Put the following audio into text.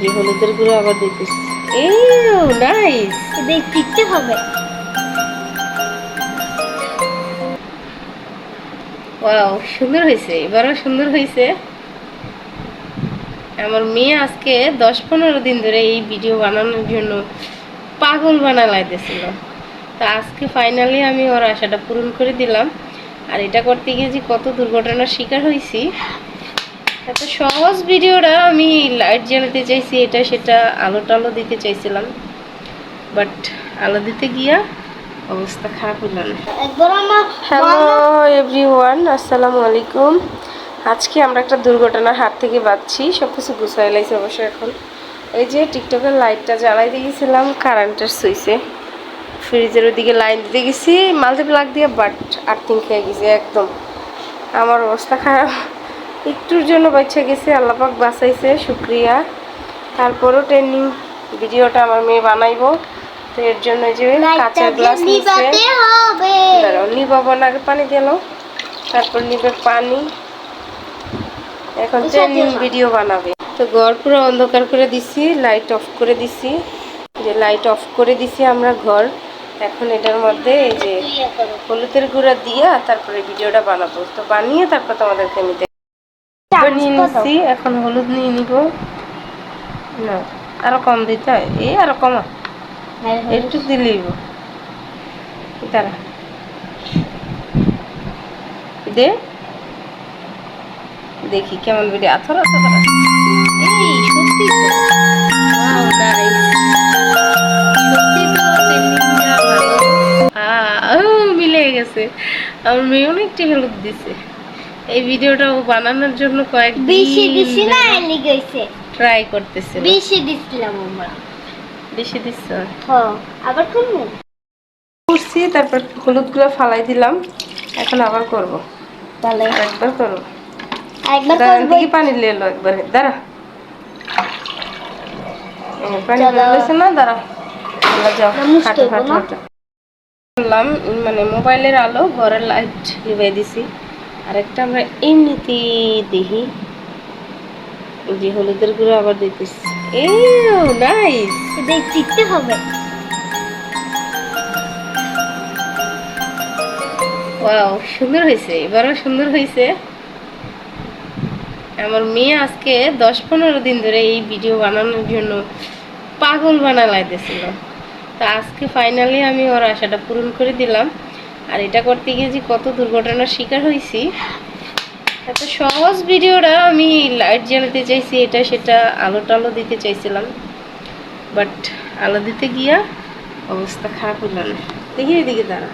যে হলুদের গুঁড়ো আবার দিতেছি। নাইস হবে। ওয়াও সুন্দর হয়েছে এবারও সুন্দর হয়েছে। আমার মেয়ে আজকে দশ পনেরো দিন ধরে এই ভিডিও বানানোর জন্য পাগল বানা লাগতেছিল তা আজকে ফাইনালি আমি ওর আশাটা পূরণ করে দিলাম। আর এটা করতে গিয়ে যে কত দুর্ঘটনার শিকার হয়েছি এত সহজ ভিডিওটা আমি লাইট জ্বালাতে চাইছি এটা সেটা আলো টালো দিতে চাইছিলাম। বাট আলো দিতে গিয়া অবস্থা খারাপ হইল না। হ্যালো এভরিওয়ান আসসালামু আলাইকুম। আজকে আমরা একটা দুর্ঘটনার হাত থেকে বাঁচছি সব কিছু গুছাই লাইছি অবশ্য এখন। এই যে টিকটকের লাইটটা জ্বালাই দিয়ে গেছিলাম কারেন্টের সুইচে। ফ্রিজের ওদিকে লাইন দিতে গেছি মাল্টি প্লাগ দিয়ে বাট আর্থিং খেয়ে গেছি একদম। আমার অবস্থা খারাপ। একটুর জন্য বাচ্চা গেছে আল্লাপাক বাঁচাইছে শুক্রিয়া। তারপরও ট্রেনিং ভিডিওটা আমার মেয়ে বানাইবো। তো এর জন্য যে কাঁচের গ্লাস নিচ্ছে দাঁড়াও নিবাবো না আগে পানি দিল তারপর নিবে পানি। এখন ট্রেনিং ভিডিও বানাবে। তো ঘর পুরো অন্ধকার করে দিছি লাইট অফ করে দিছি। যে লাইট অফ করে দিছি আমরা ঘর। এখন এটার মধ্যে এই যে ইয়ে হলুদের গুঁড়া দিয়া তারপরে ভিডিওটা বানাবো। তো বানিয়ে তারপর তোমাদেরকে আমি দেখ- নিয়ে নিচ্ছি এখন হলুদ নিয়ে নিব। না আরও কম দিতে হয়। এই আরও কমা। হ্যাঁ, হ্যাঁ। একটু দিলেই দাঁড়া। দে। দেখি কেমন বেরিয়ে আথর আথর এই সত্যি মিলে গেছে। আমার মেয়ে অনেকটা হেল্প দিছে। এই ভিডিওটা বানানোর জন্য কয়েক বেশি দিছি না এলি গেছে। ট্রাই করতেছিল বেশি দিছিলাম আমরা। বেশি দিচ্ছ হ্যাঁ আবার করব? করছি তারপর হলুদগুলো ফালাই দিলাম। এখন আবার করব। তাহলে আরেকবার করব। একবার দাঁড়া করব। থেকে পানি নিয়ে এলো একবারে। দাঁড়া। পানি চলো। না দাঁড়া। যাও হাঁটো হাঁটো না? মানে মোবাইলের আলো ঘরের লাইট লিভাই দিছি। আরেকটা আমরা এমনিতেই দেখি। যে হলুদের গুঁড়ো আবার দিতেছি। এই নাইস টিকতে হবে। ওয়াও সুন্দর হয়েছে। এবারও সুন্দর হয়েছে। আমার মেয়ে আজকে দশ পনেরো দিন ধরে এই ভিডিও বানানোর জন্য পাগল বানা লাগতেছিল তা আজকে ফাইনালি আমি ওর আশাটা পূরণ করে দিলাম। আর এটা করতে গিয়ে যে কত দুর্ঘটনার শিকার হয়েছি এত সহজ ভিডিওটা আমি লাইট জ্বালাতে চাইছি, এটা সেটা আলো টালো দিতে চাইছিলাম। বাট আলো দিতে গিয়া অবস্থা খারাপ হলো না। দেখি এদিকে দাঁড়া।